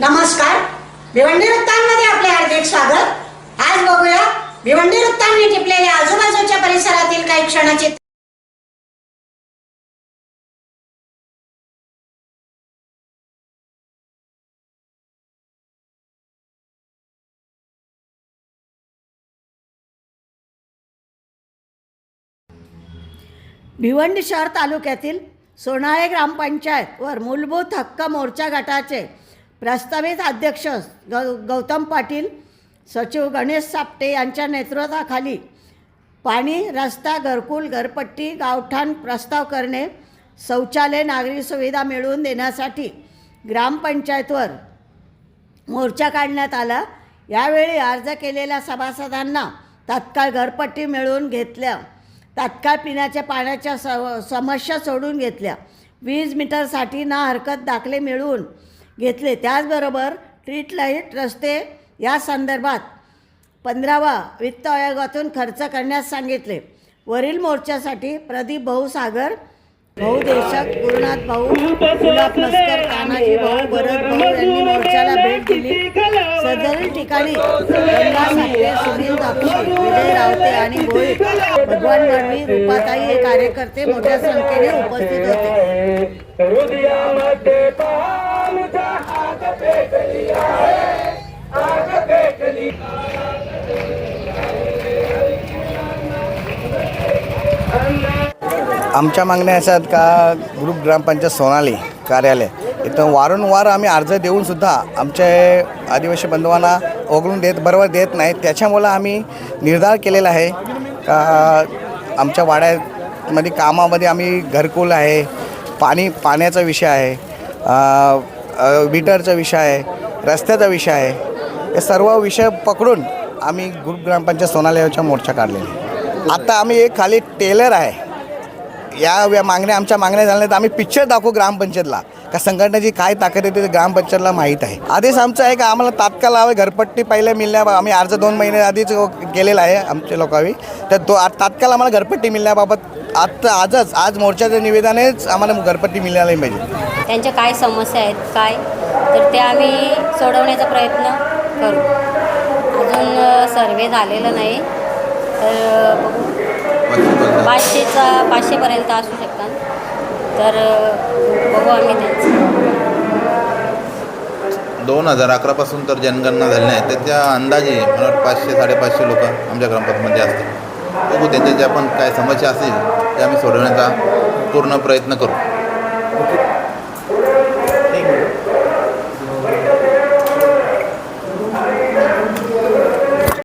नमस्कार. भिवंडी वृत्तांमध्ये आपले हार्दिक स्वागत. आज बघूया भिवंडी वृत्तांनी टिपलेल्या आजूबाजूच्या परिसरातील काही क्षणचित्र. भिवंडी शहर तालुक्यातील सोनाळे ग्रामपंचायतवर मूलभूत हक्क मोर्चा गटाचे प्रस्तावित अध्यक्ष गौ गौतम पाटील सचिव गणेश सापटे यांच्या नेतृत्वाखाली पाणी रस्ता घरकुल घरपट्टी गावठाण प्रस्ताव करणे शौचालय नागरी सुविधा मिळवून देण्यासाठी ग्रामपंचायतवर मोर्चा काढण्यात आला. यावेळी अर्ज केलेल्या सभासदांना तात्काळ घरपट्टी मिळवून घेतल्या. तात्काळ पिण्याच्या पाण्याच्या स समस्या सोडून घेतल्या. वीज मीटरसाठी ना हरकत दाखले मिळवून घेतले. त्याचबरोबर स्ट्रीट लाइट रस्ते या संदर्भात पंधरावा वित्त आयोगातून खर्च करण्यास सांगितले. वरील मोर्चासाठी प्रदीप भाऊ सागर भाऊ देशक गुरुनाथ भाऊ मस्कर तानाजी भाऊ भरत भाऊ यांनी मोर्चाला भेट दिली. सदरील ठिकाणी गंगा सुनील दाक्षी विजय रावते आणि भोईट भगवान गडवी रूपाताई हे कार्यकर्ते मोठ्या संख्येने उपस्थित होते हृदयामध्ये पामुचा हात पेटली आहे आग पेटली आमच्या मागण्या अशा आहेत का ग्रुप ग्रामपंचायत सोनाली कार्यालय इथं वारंवार आम्ही अर्ज देऊनसुद्धा आमचे आदिवासी बंधवांना ओघळून देत बरोबर देत नाहीत त्याच्यामुळं आम्ही निर्धार केलेला आहे का आमच्या वाड्यामध्ये कामामध्ये आम्ही घरकुल आहे पाणी पाण्याचा विषय आहे. मीटरचा विषय आहे रस्त्याचा विषय आहे हे सर्व विषय पकडून आम्ही ग्रुप ग्रामपंचायत सोनालयाचा मोर्चा काढलेला आता आम्ही एक खाली टेलर आहे. या मागण्या आमच्या मागण्या झाल्या तर आम्ही पिक्चर दाखवू ग्रामपंचायतला. का संघटनेची काय ताकद येते ते ग्रामपंचायतला माहीत आहे. आदेश आमचा आहे का आम्हाला तात्काळ हवे घरपट्टी पहिले मिळण्या आम्ही अर्ज दोन महिने आधीच केलेला आहे आमच्या लोकांनी. तर तो आ- तात्काळ आम्हाला घरपट्टी मिळण्याबाबत आत्ता आजच आज मोर्चाच्या निवेदनेच आम्हाला घरपट्टी मिळाली पाहिजे. त्यांच्या काय समस्या आहेत काय? तर ते आम्ही सोडवण्याचा प्रयत्न करू. अजून सर्वे झालेलं नाही. तर बघू पाचशेचा पाचशेपर्यंत असू शकतात. तर बघू आम्ही त्यांचं. दोन हजार अकरापासून तर जनगणना झाली नाही त्याच्या अंदाजे मला पाचशे साडेपाचशे लोक आमच्या ग्रामपंचायतमध्ये असतील. बघू त्यांच्या ज्या पण काय समस्या असतील त्या आम्ही सोडवण्याचा पूर्ण प्रयत्न करू.